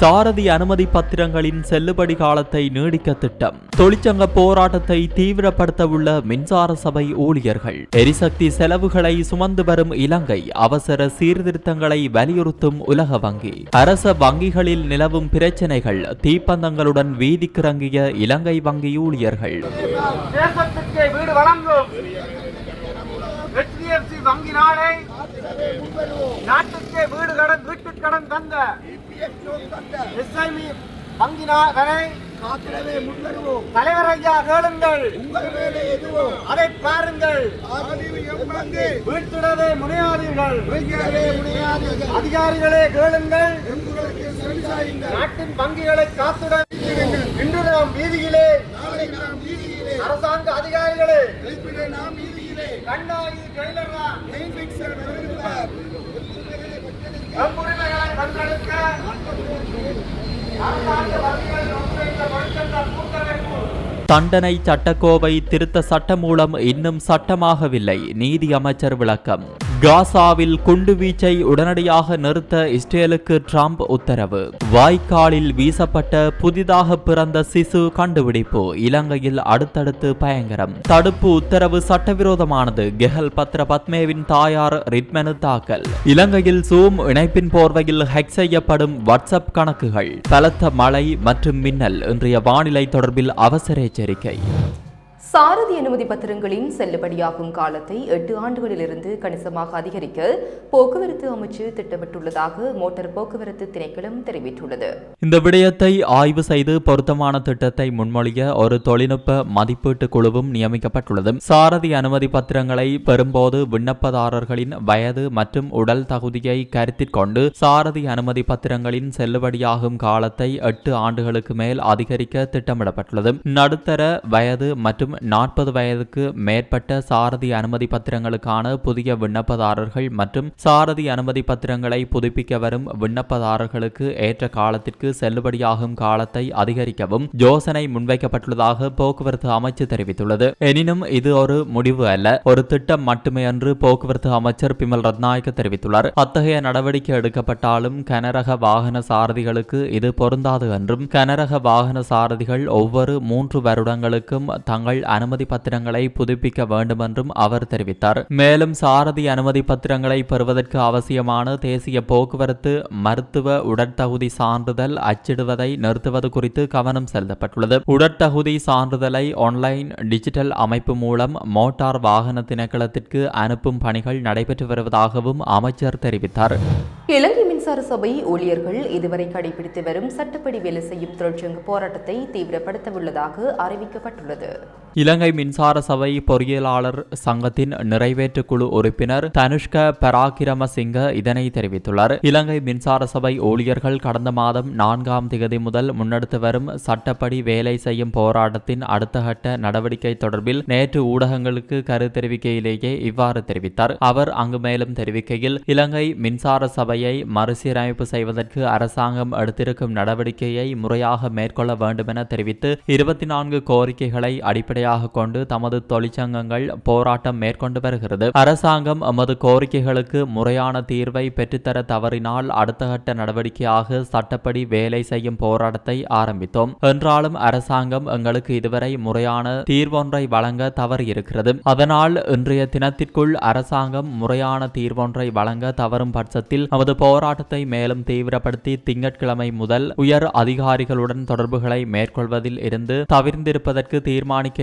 சாரதி அனுமதி பத்திரங்களின் செல்லுபடி காலத்தை நீடிக்க திட்டம். தொழிற்சங்க போராட்டத்தை தீவிரப்படுத்தவுள்ள மின்சார சபை ஊழியர்கள். எரிசக்தி செலவுகளை சுமந்து வரும் இலங்கை அவசர சீர்திருத்தங்களை வலியுறுத்தும் உலக வங்கி. அரச வங்கிகளில் நிலவும் பிரச்சினைகள் தீப்பந்தங்களுடன் வீதிக்கிறங்கிய இலங்கை வங்கி ஊழியர்கள். வீடு வங்கி நாளை நாட்டுக்கே வீடு கடன் வீட்டுக் கடன் தந்த. நாளை காத்திடவே முன்வருவோம் தலைவர் ஐயா கேளுங்கள் உங்கள் வேலை எதுவும்? அதை பாருங்கள். வீழ்த்திடவே முனையாதீர்கள். வைக்கவே முடியாதீர்கள் அதிகாரிகளே கேளுங்கள். நாட்டின் வங்கிகளை காத்துடன் இன்று நாம் வீதியிலே அரசாங்க அதிகாரிகளே நாம் வீதியிலே. கண்ணாகி ட்ரெய்லரா மெயின் அரசாங்க வங்கிகள் ஒன்றிணைந்த கூட்டமைப்பு. தண்டனை சட்டக்கோவை திருத்த சட்டம் மூலம் இன்னும் சட்டமாகவில்லை. நீதி அமைச்சர் விளக்கம். காசாவில் குண்டுவீச்சை உடனடியாக நிறுத்த இஸ்ரேலுக்கு டிரம்ப் உத்தரவு. வாய்க்காலில் வீசப்பட்ட புதிதாக பிறந்த சிசு கண்டுபிடிப்பு. இலங்கையில் அடுத்தடுத்து பயங்கரம். தடுப்பு உத்தரவு சட்டவிரோதமானது. கெஹல் பத்ர பத்மேவின் தாயார் ரிட்மெனு தாக்கல். இலங்கையில் சூம் இணைப்பின் போர்வையில் ஹேக் செய்யப்படும் வாட்ஸ்அப் கணக்குகள். பலத்த மழை மற்றும் மின்னல். இன்றைய வானிலை தொடர்பில் அவசர எச்சரிக்கை. சாரதி அனுமதி பத்திரங்களின் செல்லுபடியாகும் காலத்தை எட்டு ஆண்டுகளிலிருந்து கணிசமாக அதிகரிக்க போக்குவரத்து அமைச்சு திட்டமிட்டுள்ளதாக மோட்டார் போக்குவரத்து திணைக்களம் தெரிவித்துள்ளது. இந்த விடயத்தை ஆய்வு செய்து பொருத்தமான திட்டத்தை முன்மொழிய ஒரு தொழில்நுட்ப மதிப்பீட்டு குழுவும் நியமிக்கப்பட்டுள்ளது. சாரதி அனுமதி பத்திரங்களை பெறும்போது விண்ணப்பதாரர்களின் வயது மற்றும் உடல் தகுதியை கருத்தில் கொண்டு சாரதி அனுமதி பத்திரங்களின் செல்லுபடியாகும் காலத்தை எட்டு ஆண்டுகளுக்கு மேல் அதிகரிக்க திட்டமிடப்பட்டுள்ளது. நடுத்தர வயது மற்றும் நாற்பது வயதுக்கு மேற்பட்ட சாரதி அனுமதி பத்திரங்களுக்கான புதிய விண்ணப்பதாரர்கள் மற்றும் சாரதி அனுமதி பத்திரங்களை புதுப்பிக்க வரும் விண்ணப்பதாரர்களுக்கு ஏற்ற காலத்திற்கு செல்லுபடியாகும் காலத்தை அதிகரிக்கவும் யோசனை முன்வைக்கப்பட்டுள்ளதாக போக்குவரத்து அமைச்சு தெரிவித்துள்ளது. எனினும் இது ஒரு முடிவு அல்ல. ஒரு திட்டம் மட்டுமே என்று போக்குவரத்து அமைச்சர் பிமல் ரத்நாயக்க தெரிவித்துள்ளார். அத்தகைய நடவடிக்கை எடுக்கப்பட்டாலும் கனரக வாகன சாரதிகளுக்கு இது பொருந்தாது என்றும் கனரக வாகன சாரதிகள் ஒவ்வொரு மூன்று வருடங்களுக்கும் தங்கள் அனுமதி பத்திரங்களை புதுப்பிக்க வேண்டும் என்றும் அவர் தெரிவித்தார். மேலும் சாரதி அனுமதி பத்திரங்களை பெறுவதற்கு அவசியமான தேசிய போக்குவரத்து மருத்துவ உடற்தகுதி சான்றிதழ் அச்சிடுவதை நிறுத்துவது குறித்து கவனம் செலுத்தப்பட்டுள்ளது. உடற்தகுதி சான்றிதழை ஆன்லைன் டிஜிட்டல் அமைப்பு மூலம் மோட்டார் வாகன திணைக்களத்திற்கு அனுப்பும் பணிகள் நடைபெற்று வருவதாகவும் அமைச்சர் தெரிவித்தார். இலங்கை மின்சார சபை ஊழியர்கள் இதுவரை கடைபிடித்து வரும் சட்டப்படி வேலை செய்யும் தொழிற்சங்க போராட்டத்தை தீவிரப்படுத்த உள்ளதாக அறிவிக்கப்பட்டுள்ளது. இலங்கை மின்சார சபை பொறியியலாளர் சங்கத்தின் நிறைவேற்று குழு உறுப்பினர் தனுஷ்க பராக்கிரமசிங்க இதனை தெரிவித்துள்ளார். இலங்கை மின்சார சபை ஊழியர்கள் கடந்த மாதம் நான்காம் திகதி முதல் முன்னெடுத்து வரும் சட்டப்படி வேலை செய்யும் போராட்டத்தின் அடுத்த கட்ட நடவடிக்கை தொடர்பில் நேற்று ஊடகங்களுக்கு கரு தெரிவிக்கையிலேயே இவ்வாறு தெரிவித்தார். அவர் அங்கு மேலும் தெரிவிக்கையில் இலங்கை மின்சார சபையை மறுசீரமைப்பு செய்வதற்கு அரசாங்கம் எடுத்திருக்கும் நடவடிக்கையை முறையாக மேற்கொள்ள வேண்டுமென தெரிவித்து இருபத்தி நான்கு கோரிக்கைகளை அடிப்படையாக கொண்டு தமது தொழிற்சங்கங்கள் போராட்டம் மேற்கொண்டு வருகிறது. அரசாங்கம் எமது கோரிக்கைகளுக்கு முறையான தீர்வை பெற்றுத்தர தவறினால் அடுத்த கட்ட நடவடிக்கையாக சட்டப்படி வேலை செய்யும் போராட்டத்தை ஆரம்பித்தோம். என்றாலும் அரசாங்கம் எங்களுக்கு இதுவரை முறையான தீர்வொன்றை வழங்க தவறியிருக்கிறது. அதனால் இன்றைய தினத்திற்குள் அரசாங்கம் முறையான தீர்வொன்றை வழங்க தவறும் பட்சத்தில் நமது போராட்டத்தை மேலும் தீவிரப்படுத்தி திங்கட்கிழமை முதல் உயர் அதிகாரிகளுடன் தொடர்புகளை மேற்கொள்வதில் இருந்து தவிர்ந்திருப்பதற்கு தீர்மானிக்க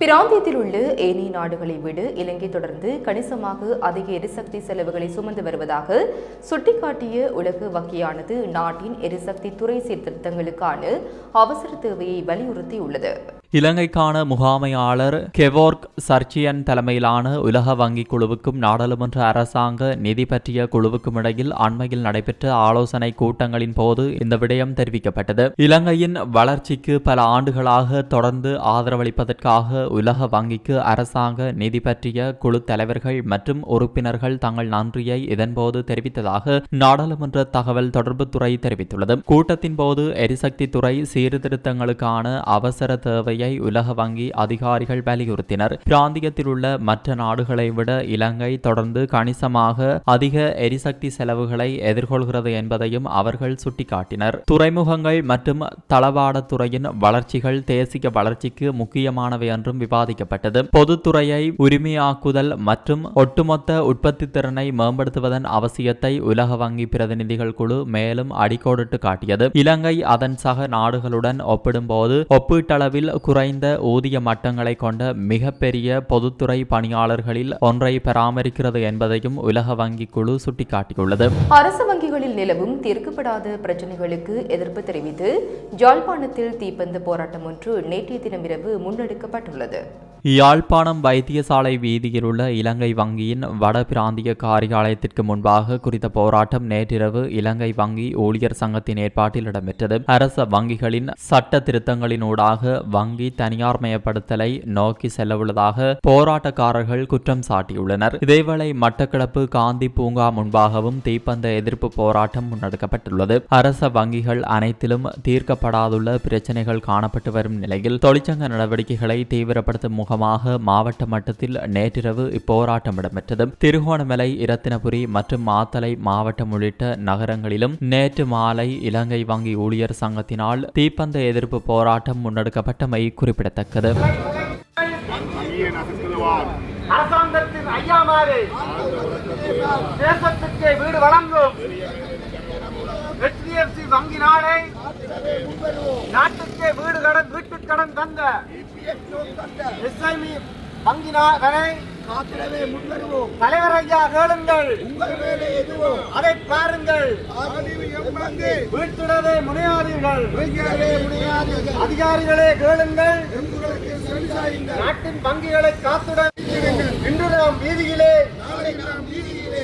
பிராந்தியத்தில் உள்ள ஏனைய நாடுகளை விட இலங்கை தொடர்ந்து கணிசமாக அதிக எரிசக்தி செலவுகளை சுமந்து வருவதாக சுட்டிக்காட்டிய உலக வங்கியானது நாட்டின் எரிசக்தி துறை சீர்திருத்தங்களுக்கான அவசர தேவையை வலியுறுத்தியுள்ளது. இலங்கைக்கான முகாமையாளர் கெவோர்க் சர்ச்சியன் தலைமையிலான உலக வங்கி குழுவுக்கும் நாடாளுமன்ற அரசாங்க நிதி பற்றிய குழுவுக்கும் இடையில் அண்மையில் நடைபெற்ற ஆலோசனை கூட்டங்களின் போது இந்த விடயம் தெரிவிக்கப்பட்டது. இலங்கையின் வளர்ச்சிக்கு பல ஆண்டுகளாக தொடர்ந்து ஆதரவளிப்பதற்காக உலக வங்கிக்கு அரசாங்க நிதி பற்றிய குழு தலைவர்கள் மற்றும் உறுப்பினர்கள் தங்கள் நன்றியை இதன்போது தெரிவித்ததாக நாடாளுமன்ற தகவல் தொடர்புத்துறை தெரிவித்துள்ளது. கூட்டத்தின் போது எரிசக்தி துறை சீர்திருத்தங்களுக்கான அவசர தேவை தேவையை உலக வங்கி அதிகாரிகள் வலியுறுத்தினர். பிராந்தியத்தில் உள்ள மற்ற நாடுகளை விட இலங்கை தொடர்ந்து கணிசமாக அதிக எரிசக்தி செலவுகளை எதிர்கொள்கிறது என்பதையும் அவர்கள் சுட்டிக்காட்டினர். துறைமுகங்கள் மற்றும் தளவாடத்துறையின் வளர்ச்சிகள் தேசிய வளர்ச்சிக்கு முக்கியமானவை என்றும் விவாதிக்கப்பட்டது. பொதுத்துறையை உரிமையாக்குதல் மற்றும் ஒட்டுமொத்த உற்பத்தி திறனை மேம்படுத்துவதன் அவசியத்தை உலக வங்கி பிரதிநிதிகள் குழு மேலும் அடிக்கோடிட்டு காட்டியது. இலங்கை அதன் சக நாடுகளுடன் ஒப்பிடும்போது ஒப்பீட்டளவில் குறைந்த ஊதிய மட்டங்களை கொண்ட மிகப்பெரிய பொதுத்துறை பணியாளர்களில் ஒன்றை பராமரிக்கிறது என்பதையும் உலக வங்கி குழு சுட்டிக்காட்டியுள்ளது. அரசு வங்கிகளில் நிலவும் தீர்க்கப்படாத பிரச்சினைகளுக்கு எதிர்ப்பு தெரிவித்து ஜாழ்ப்பாணத்தில் தீப்பந்த போராட்டம் ஒன்று நேற்றைய தினமிரவு முன்னெடுக்கப்பட்டுள்ளது. யாழ்ப்பாணம் வைத்தியசாலை வீதியில் உள்ள இலங்கை வங்கியின் வட பிராந்திய காரியாலயத்திற்கு முன்பாக குறித்த போராட்டம் நேற்றிரவு இலங்கை வங்கி ஊழியர் சங்கத்தின் ஏற்பாட்டில் இடம்பெற்றது. அரச வங்கிகளின் சட்ட திருத்தங்களினூடாக வங்கி தனியார்மயப்படுத்தலை நோக்கி செல்லவுள்ளதாக போராட்டக்காரர்கள் குற்றம் சாட்டியுள்ளனர். இதேவேளை மட்டக்களப்பு காந்தி பூங்கா முன்பாகவும் தீப்பந்த எதிர்ப்பு போராட்டம் முன்னெடுக்கப்பட்டுள்ளது. அரச வங்கிகள் அனைத்திலும் தீர்க்கப்படாதுள்ள பிரச்சினைகள் காணப்பட்டு வரும் நிலையில் தொழிற்சங்க நடவடிக்கைகளை தீவிரப்படுத்தும் முகமாக மாவட்ட மட்டத்தில் நேற்றிரவு இப்போராட்டம் இடம்பெற்றது. திருகோணமலை இரத்தினபுரி மற்றும் மாத்தலை மாவட்டம் உள்ளிட்ட நகரங்களிலும் நேற்று மாலை இலங்கை வங்கி ஊழியர் சங்கத்தினால் தீப்பந்த எதிர்ப்பு போராட்டம் முன்னெடுக்கப்பட்டமை குறிப்பிடத்தக்கது. அரசாங்கத்தின் ஐயாமாறு தேசத்துக்கு வீடு வழங்கும் HDFC வங்கி நாளை நாட்டுக்கே வீடு கடன் வீட்டு கடன் தந்த எஸ்ஐமி வங்கி நாளை காத்திடவே முன்வருவோம் தலைவர் ஐயா கேளுங்கள். உங்கள் வேலை எதுவோ அதை பாருங்கள். வீட்டுடவே முனையாதீர்கள். அதிகாரிகளே கேளுங்கள். நாட்டின் வங்கிகளை காத்துடன் இன்று நாம் வீதியிலே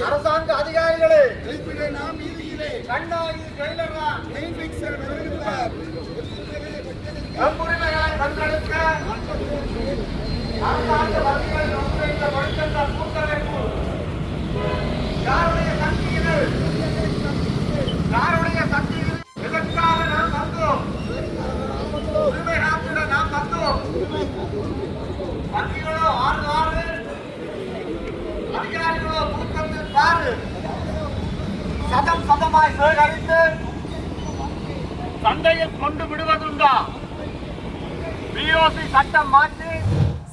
அரசாங்க அதிகாரிகளே எழுப்பிட நாம் வீதியிலே கண்ணாயி ஜெயிலரா மெயின் பிக்சர் வருகிறார் எம்புரிமைகளை வென்றெடுக்க அரசாங்க வங்கிகள் ஒன்றிணைந்த ஒழுக்கத்த கூட்டமைப்பு யாருடைய சக்தி இது யாருடைய சக்தி இது நாம் வந்தோம்? உரிமை காத்திட நாம் வந்தோம். வங்கிகளோ ஆறு ஆறு அதிகாரிகளோ கூட்டத்து பாரு. சதம் சதமாய் சேகரித்து சந்தையில் கொண்டு விடுவதுண்டா? பிஓசி சட்டம் மாற்றி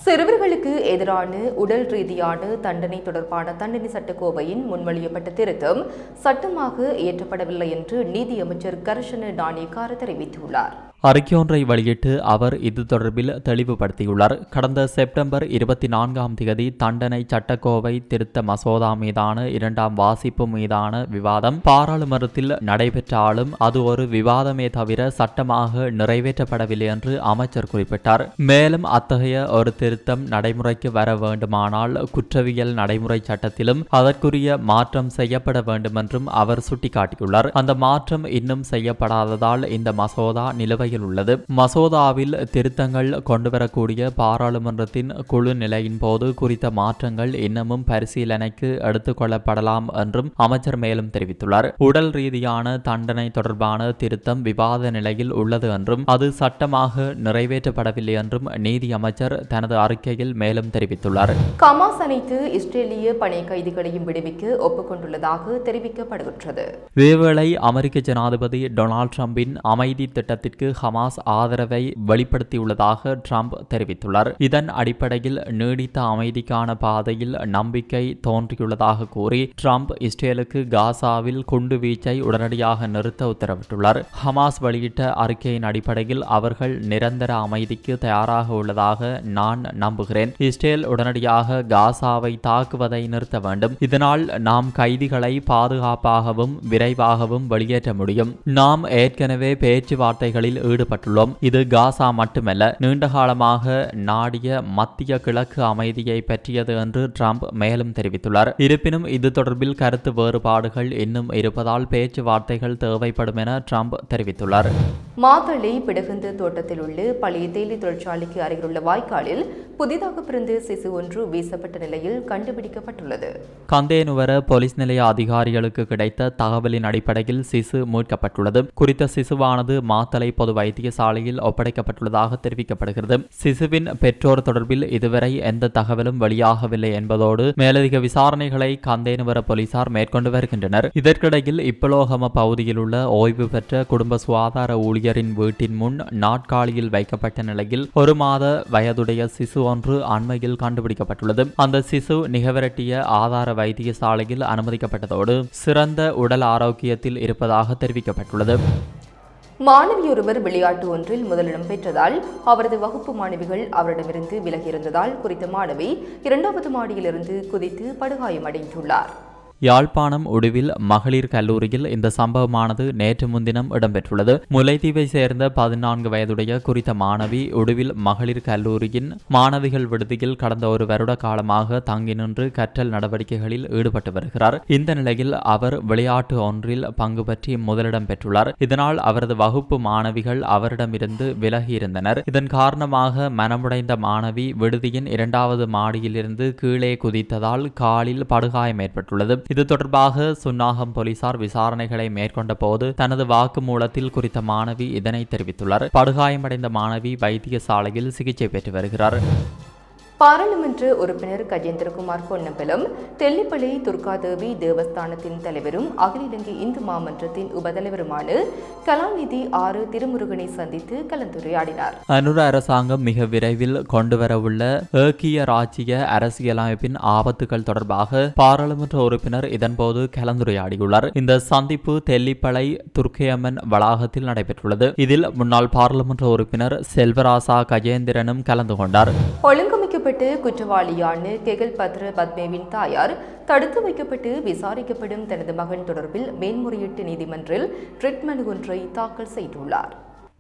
சிறுவர்களுக்கு எதிரான உடல் ரீதியான தண்டனை தொடர்பான தண்டனை சட்டக்கோவையின் முன்மொழியப்பட்ட திருத்தம் சட்டமாக இயற்றப்படவில்லை என்று நீதியமைச்சர் கர்ஷன டானியக்கார தெரிவித்துள்ளார். அறிக்கையொன்றை வெளியிட்டு அவர் இது தொடர்பில் தெளிவுபடுத்தியுள்ளார். கடந்த செப்டம்பர் இருபத்தி நான்காம் தேதி தண்டனை சட்டக்கோவை திருத்த மசோதா மீதான இரண்டாம் வாசிப்பு மீதான விவாதம் பாராளுமன்றத்தில் நடைபெற்றாலும் அது ஒரு விவாதமே தவிர சட்டமாக நிறைவேற்றப்படவில்லை என்று அமைச்சர் குறிப்பிட்டார். மேலும் அத்தகைய ஒரு திருத்தம் நடைமுறைக்கு வர வேண்டுமானால் குற்றவியல் நடைமுறை சட்டத்திலும் அதற்குரிய மாற்றம் செய்யப்பட வேண்டும் என்றும் அவர் சுட்டிக்காட்டியுள்ளார். அந்த மாற்றம் இன்னும் செய்யப்படாததால் இந்த மசோதா நிலுவையில் உள்ளது. மசோதாவில் திருத்தங்கள் கொண்டுவரக்கூடிய பாராளுமன்றத்தின் குழு நிலையின் போது குறித்த மாற்றங்கள் இன்னமும் பரிசீலனைக்கு எடுத்துக் கொள்ளப்படலாம் என்றும் அமைச்சர் மேலும் தெரிவித்துள்ளார். உடல் ரீதியான தண்டனை தொடர்பான திருத்தம் விவாத நிலையில் உள்ளது என்றும் அது சட்டமாக நிறைவேற்றப்படவில்லை என்றும் நீதி அமைச்சர் தனது அறிக்கையில் மேலும் தெரிவித்துள்ளார். கமாஸ் அனைத்து இஸ்ரேலிய பணைய கைதிகளையும் விடுவிக்க ஒப்புக்கொண்டுள்ளதாக தெரிவிக்கப்படுகின்றது. இதேவேளை அமெரிக்க ஜனாதிபதி டொனால்ட் ட்ரம்பின் அமைதி திட்டத்திற்கு ஹமாஸ் ஆதரவை வெளிப்படுத்தியுள்ளதாக ட்ரம்ப் தெரிவித்துள்ளார். இதன் அடிப்படையில் நீடித்த அமைதிக்கான பாதையில் நம்பிக்கை தோன்றியுள்ளதாக கூறி ட்ரம்ப் இஸ்ரேலுக்கு காசாவில் குண்டு வீச்சை உடனடியாக நிறுத்த உத்தரவிட்டுள்ளார். ஹமாஸ் வெளியிட்ட அறிக்கையின் அடிப்படையில் அவர்கள் நிரந்தர அமைதிக்கு தயாராக உள்ளதாக நான் நம்புகிறேன். இஸ்ரேல் உடனடியாக காசாவை தாக்குவதை நிறுத்த வேண்டும். இதனால் நாம் கைதிகளை பாதுகாப்பாகவும் விரைவாகவும் வெளியேற்ற முடியும். நாம் ஏற்கனவே பேச்சுவார்த்தைகளில் ஈடுபட்டுள்ளோம். இது காசா மட்டுமல்ல நீண்ட காலமாக நாடிய மத்திய கிழக்கு அமைதியை பற்றியது என்று ட்ரம்ப் மேலும் தெரிவித்துள்ளார். இருப்பினும் இது தொடர்பில் கருத்து வேறுபாடுகள் இன்னும் இருப்பதால் பேச்சுவார்த்தைகள் தேவைப்படும் என ட்ரம்ப் தெரிவித்துள்ளார். மாத்தளை பிடகுந்து தோட்டத்தில் உள்ள பழைய தேயிலை தொழிற்சாலைக்கு அருகிலுள்ள வாய்க்காலில் புதிதாக பிறந்த சிசு ஒன்று வீசப்பட்ட நிலையில் கண்டுபிடிக்கப்பட்டுள்ளது. கந்தேனுவர போலீஸ் நிலைய அதிகாரிகளுக்கு கிடைத்த தகவலின் அடிப்படையில் சிசு மீட்கப்பட்டுள்ளது. குறித்த சிசுவானது மாத்தளை பொது வைத்தியசாலையில் ஒப்படைக்கப்பட்டுள்ளதாக தெரிவிக்கப்படுகிறது. சிசுவின் பெற்றோர் தொடர்பில் இதுவரை எந்த தகவலும் வெளியாகவில்லை என்பதோடு மேலதிக விசாரணைகளை கந்தேனுவர போலீசார் மேற்கொண்டு வருகின்றனர். இதற்கிடையில் இப்பலோகம பகுதியில் உள்ள ஓய்வு பெற்ற குடும்ப சுகாதார ஊழியரின் வீட்டின் முன் நாட்காலியில் வைக்கப்பட்ட நிலையில் ஒரு மாத வயதுடைய சிசு ஒன்று அண்மையில் கண்டுபிடிக்கப்பட்டுள்ளது. அந்த சிசு நிகவரட்டிய ஆதார வைத்தியசாலையில் அனுமதிக்கப்பட்டதோடு சிறந்த உடல் ஆரோக்கியத்தில் இருப்பதாக தெரிவிக்கப்பட்டுள்ளது. மாணவியொருவர் விளையாட்டு ஒன்றில் முதலிடம் பெற்றதால் அவரது வகுப்பு மாணவிகள் அவரிடமிருந்து விலகியிருந்ததால் குறித்த மாணவி இரண்டாவது மாடியிலிருந்து குதித்து படுகாயமடைந்துள்ளார். யாழ்ப்பாணம் உடுவில் மகளிர் கல்லூரியில் இந்த சம்பவமானது நேற்று முன்தினம் இடம்பெற்றுள்ளது முல்லைத்தீவை சேர்ந்த பதினான்கு வயதுடைய குறித்த மாணவி உடுவில் மகளிர் கல்லூரியின் மாணவிகள் விடுதியில் கடந்த ஒரு வருட காலமாக தங்கி நின்று கற்றல் நடவடிக்கைகளில் ஈடுபட்டு வருகிறார் இந்த நிலையில் அவர் விளையாட்டு ஒன்றில் பங்கு பற்றி முதலிடம் பெற்றுள்ளார் இதனால் அவரது வகுப்பு மாணவிகள் அவரிடமிருந்து விலகியிருந்தனர் இதன் காரணமாக மனமுடைந்த மாணவி விடுதியின் இரண்டாவது மாடியிலிருந்து கீழே குதித்ததால் காலில் படுகாயம் ஏற்பட்டுள்ளது இது தொடர்பாக சுன்னாகம் போலீசார் விசாரணைகளை மேற்கொண்ட போது தனது வாக்குமூலத்தில் குறித்த மாணவி இதனை தெரிவித்துள்ளார். படுகாயமடைந்த மாணவி வைத்தியசாலையில் சிகிச்சை பெற்று வருகிறார். பாராளுமன்ற உறுப்பினர் கஜேந்திரகுமார் பொன்னம்பலம் தெல்லிப்பளை துர்காதேவி தேவஸ்தானத்தின் தலைவரும் அகில இலங்கை இந்து மாமன்றத்தின் உபதலைவருமான கலாநிதி ஆறு திருமுருகனை சந்தித்து கலந்துரையாடினார். அனுர அரசாங்கம் மிக விரைவில் கொண்டுவரவுள்ள ஏக்கிய ராஜ்ய அரசியலமைப்பின் ஆபத்துகள் தொடர்பாக பாராளுமன்ற உறுப்பினர் இதன்போது கலந்துரையாடியுள்ளார். இந்த சந்திப்பு தெல்லிப்பளை துர்க்கையம்மன் வளாகத்தில் நடைபெற்றுள்ளது. இதில் முன்னாள் பாராளுமன்ற உறுப்பினர் செல்வராசா கஜேந்திரனும் கலந்து கொண்டார். ஒழுங்கமைக்கப்பட்டு குற்றவாளியான கெகல் பத்ர பத்மேவின் தாயார் தடுத்து வைக்கப்பட்டு விசாரிக்கப்படும் தனது மகன் தொடர்பில் மேன்முறையீட்டு நீதிமன்றில் ரிட் ஒன்றை தாக்கல் செய்துள்ளார்.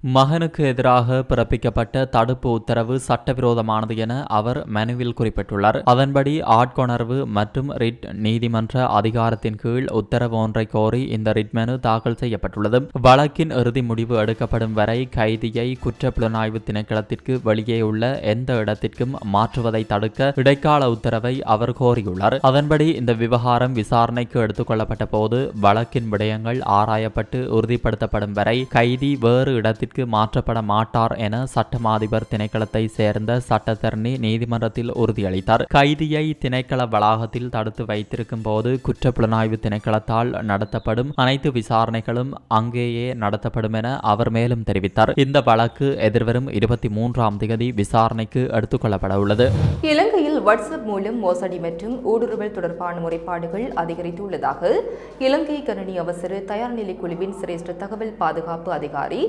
மகனுக்கு எதிராக பிறப்பிக்கப்பட்ட தடுப்பு உத்தரவு சட்டவிரோதமானது என அவர் மனுவில் குறிப்பிட்டுள்ளார். அதன்படி ஆட்கொணர்வு மற்றும் ரிட் நீதிமன்ற அதிகாரத்தின் கீழ் உத்தரவு ஒன்றை கோரி இந்த ரிட் மனு தாக்கல் செய்யப்பட்டுள்ளது. வழக்கின் இறுதி முடிவு எடுக்கப்படும் வரை கைதியை குற்றப்புலனாய்வு திணைக்களத்திற்கு வெளியே உள்ள எந்த இடத்திற்கும் மாற்றுவதை தடுக்க இடைக்கால உத்தரவை அவர் கோரியுள்ளார். அதன்படி இந்த விவகாரம் விசாரணைக்கு எடுத்துக்கொள்ளப்பட்ட போது வழக்கின் விடயங்கள் ஆராயப்பட்டு உறுதிப்படுத்தப்படும் வரை கைதி வேறு இடத்திற்கு இடத்திற்கு மாற்றப்பட மாட்டார் என சட்டமா அதிபர் திணைக்களத்தை சேர்ந்த சட்டத்தரணி நீதிமன்றத்தில் உறுதியளித்தார். கைதியை திணைக்கள வளாகத்தில் தடுத்து வைத்திருக்கும் போது குற்றப்புலனாய்வு திணைக்களத்தால் நடத்தப்படும் அனைத்து விசாரணைகளும் அங்கேயே நடத்தப்படும் என அவர் மேலும் தெரிவித்தார். இந்த வழக்கு எதிர்வரும் இருபத்தி மூன்றாம் தேதி விசாரணைக்கு எடுத்துக் கொள்ளப்பட உள்ளது. இலங்கையில் வாட்ஸ்அப் மூலம் மோசடி மற்றும் ஊடுருவல் தொடர்பான முறைப்பாடுகள் அதிகரித்துள்ளதாக இலங்கை கணினி அவசர தயார்நிலை குழுவின் சிரேஷ்ட தகவல் பாதுகாப்பு அதிகாரி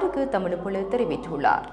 ஆறுக்கு தமிழ் குழு தெரிவித்துள்ளார்.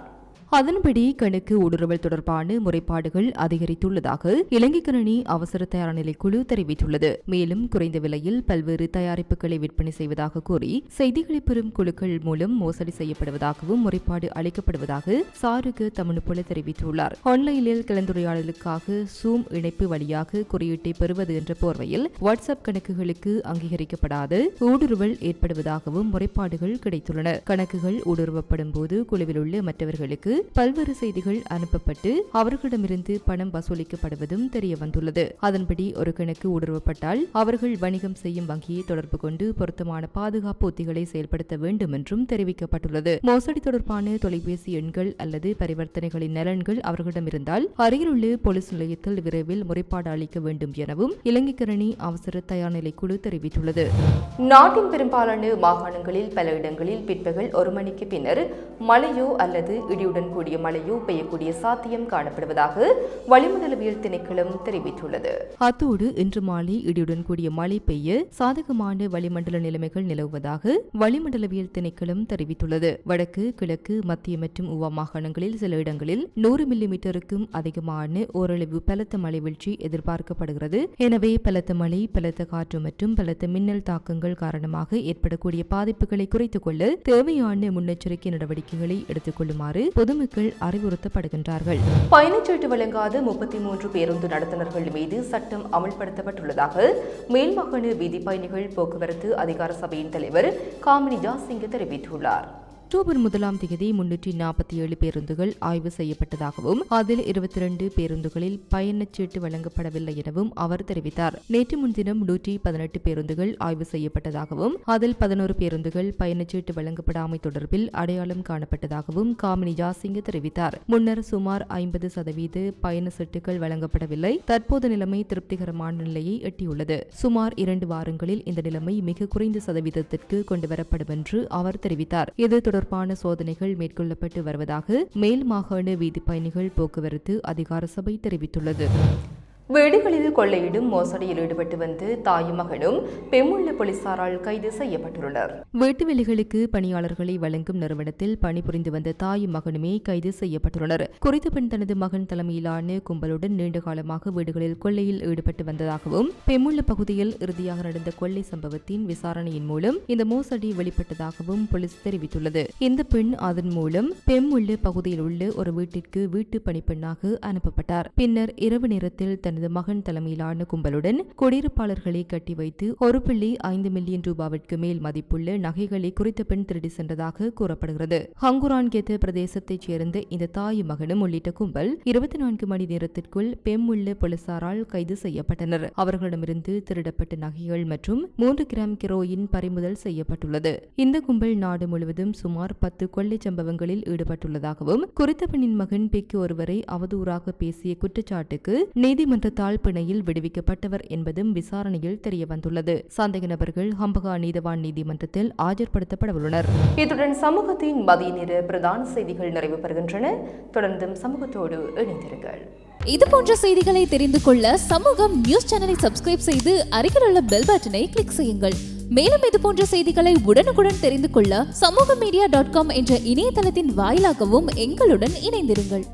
அதன்படி கணக்கு ஊடுருவல் தொடர்பான முறைப்பாடுகள் அதிகரித்துள்ளதாக இலங்கை கணனி அவசர தயார்நிலை குழு தெரிவித்துள்ளது. மேலும் குறைந்த விலையில் பல்வேறு தயாரிப்புகளை விற்பனை செய்வதாக கூறி செய்திகளை பெறும் குழுக்கள் மூலம் மோசடி செய்யப்படுவதாகவும் முறைப்பாடு அளிக்கப்படுவதாக சாருகு தமிழ்புல தெரிவித்துள்ளார். ஆன்லைனில் கலந்துரையாடலுக்காக சூம் இணைப்பு வழியாக குறியீட்டை பெறுவது என்ற போர்வையில் வாட்ஸ்அப் கணக்குகளுக்கு அங்கீகரிக்கப்படாத. ஊடுருவல் ஏற்படுவதாகவும் முறைப்பாடுகள் கிடைத்துள்ளன. கணக்குகள் ஊடுருவப்படும் போது குழுவில் உள்ள மற்றவர்களுக்கு பல்வேறு செய்திகள் அனுப்பப்பட்டு அவர்களிடமிருந்து பணம் வசூலிக்கப்படுவதும் தெரிய வந்துள்ளது அதன்படி ஒரு கணக்கு ஊடுருவப்பட்டால் அவர்கள் வணிகம் செய்யும் வங்கியை தொடர்பு கொண்டு பொருத்தமான பாதுகாப்பு உத்திகளை செயல்படுத்த வேண்டும் என்றும் தெரிவிக்கப்பட்டுள்ளது. மோசடி தொடர்பான தொலைபேசி எண்கள் அல்லது பரிவர்த்தனைகளின் நலன்கள் அவர்களிடம் இருந்தால் அருகிலுள்ள போலீஸ் நிலையத்தில் விரைவில் முறைப்பாடு அளிக்க வேண்டும் எனவும் இலங்கை கரணி அவசர தயார்நிலை குழு தெரிவித்துள்ளது. நாட்டின் பெரும்பாலான மாகாணங்களில் பல இடங்களில் பிற்பகல் ஒரு மணிக்கு பின்னர் மழையோ அல்லது இடியுடன் இடியுடன் கூடிய மழையோ பெய்யக்கூடிய சாத்தியம் காணப்படுவதாக வளிமண்டலவியல் திணைக்களம் தெரிவித்துள்ளது. அத்தோடு இன்று மாலை இடியுடன் கூடிய மழை பெய்ய சாதகமான வளிமண்டல நிலைமைகள் நிலவுவதாக வளிமண்டலவியல் திணைக்களம் தெரிவித்துள்ளது. வடக்கு கிழக்கு மத்திய மற்றும் உவா மாகாணங்களில் சில இடங்களில் நூறு மில்லி மீட்டருக்கும் அதிகமான ஓரளவு பலத்த மழை வீழ்ச்சி எதிர்பார்க்கப்படுகிறது. எனவே பலத்த மழை பலத்த காற்று மற்றும் பலத்த மின்னல் தாக்கங்கள் காரணமாக ஏற்படக்கூடிய பாதிப்புகளை குறைத்துக் கொள்ள தேவையான முன்னெச்சரிக்கை நடவடிக்கைகளை எடுத்துக் கொள்ளுமாறு பொது பொதுமக்கள் அறிவுறுத்தப்படுகின்றார்கள். பயணச்சீட்டு வழங்காத முப்பத்தி மூன்று பேருந்து நடத்துனர்கள் மீது சட்டம் அமல்படுத்தப்பட்டுள்ளதாக மேல்மகனு வீதி பயணிகள் போக்குவரத்து அதிகார சபையின் தலைவர் காமினி ஜாசிங்க தெரிவித்துள்ளார். அக்டோபர் முதலாம் தேதி முன்னூற்றி நாற்பத்தி ஏழு பேருந்துகள் ஆய்வு செய்யப்பட்டதாகவும் அதில் இருபத்தி ரெண்டு பேருந்துகளில் பயணச்சீட்டு வழங்கப்படவில்லை எனவும் அவர் தெரிவித்தார். நேற்று முன்தினம் நூற்றி பதினெட்டு பேருந்துகள் ஆய்வு செய்யப்பட்டதாகவும் அதில் பதினோரு பேருந்துகள் பயணச்சீட்டு வழங்கப்படாமை தொடர்பில் அடையாளம் காணப்பட்டதாகவும் காமினி ஜாசிங்க தெரிவித்தார். முன்னர் சுமார் ஐம்பது சதவீத பயண சீட்டுகள் வழங்கப்படவில்லை. தற்போது நிலைமை திருப்திகரமான நிலையை எட்டியுள்ளது. சுமார் இரண்டு வாரங்களில் இந்த நிலைமை மிக குறைந்த சதவீதத்திற்கு கொண்டுவரப்படும் என்று அவர் தெரிவித்தார். இது தொடர்பான சோதனைகள் மேற்கொள்ளப்பட்டு வருவதாக மேல் மாகாண வீதி பயணிகள் போக்குவரத்து அதிகார சபை தெரிவித்துள்ளது. வீடுகளில் கொள்ளையிடும் மோசடியில் ஈடுபட்டு வந்து தாயும் மகனும் பெம்முள்ள போலீசாரால் கைது செய்யப்பட்டுள்ளனர். வீட்டு வேலைகளுக்கு பணியாளர்களை வழங்கும் நிறுவனத்தில் பணிபுரிந்து வந்த தாயும் மகனுமே கைது செய்யப்பட்டுள்ளனர். குறித்த பெண் தனது மகன் தலைமையிலான கும்பலுடன் நீண்ட காலமாக வீடுகளில் கொள்ளையில் ஈடுபட்டு வந்ததாகவும் பெம்முள்ள பகுதியில் இறுதியாக நடந்த கொள்ளை சம்பவத்தின் விசாரணையின் மூலம் இந்த மோசடி வெளிப்பட்டதாகவும் போலீஸ் தெரிவித்துள்ளது. இந்த பெண் அதன் மூலம் பெம்முள்ள பகுதியில் உள்ள ஒரு வீட்டிற்கு வீட்டு பணிப்பெண்ணாக அனுப்பப்பட்டார். பின்னர் இரவு நேரத்தில் தன் தனது மகன் தலைமையிலான கும்பலுடன் குடியிருப்பாளர்களை கட்டி வைத்து ஒரு புள்ளி ஐந்து மில்லியன் ரூபாவிற்கு மேல் மதிப்புள்ள நகைகளை குறித்த பெண் திருடி சென்றதாக கூறப்படுகிறது. ஹங்குரான் கெத்து பிரதேசத்தைச் சேர்ந்த இந்த தாய் மகனும் உள்ளிட்ட கும்பல் இருபத்தி நான்கு மணி நேரத்திற்குள் பெம்முள்ள போலீசாரால் கைது செய்யப்பட்டனர். அவர்களிடமிருந்து திருடப்பட்ட நகைகள் மற்றும் மூன்று கிராம் கிரோயின் பறிமுதல் செய்யப்பட்டுள்ளது. இந்த கும்பல் நாடு முழுவதும் சுமார் பத்து கொள்ளை சம்பவங்களில் ஈடுபட்டுள்ளதாகவும் குறித்த பெண்ணின் மகன் பிக்கு ஒருவரை அவதூறாக பேசிய குற்றச்சாட்டுக்கு நீதிமன்ற நீதிமன்றத்தால் பிணையில் விடுவிக்கப்பட்டவர் என்பதும் விசாரணையில் தெரியவந்துள்ளது. சந்தேக நபர்கள் ஹம்பகா நீதவான் நீதிமன்றத்தில் ஆஜர்படுத்தப்படவுள்ளனர். இத்துடன் சமூகத்தின் மதிய நேர பிரதான செய்திகள் நிறைவு பெறுகின்றன. தொடர்ந்தும் சமூகத்தோடு இணைந்திருங்கள். இது போன்ற செய்திகளை தெரிந்து கொள்ள சமூகம் நியூஸ் சேனலை சப்ஸ்கிரைப் செய்து அருகில் உள்ள பெல் பட்டனை கிளிக் செய்யுங்கள். மேலும் இது போன்ற செய்திகளை உடனுக்குடன் தெரிந்து கொள்ள சமூக மீடியா டாட் காம் என்ற இணையதளத்தின் வாயிலாகவும் எங்களுடன் இணைந்திருங்கள்.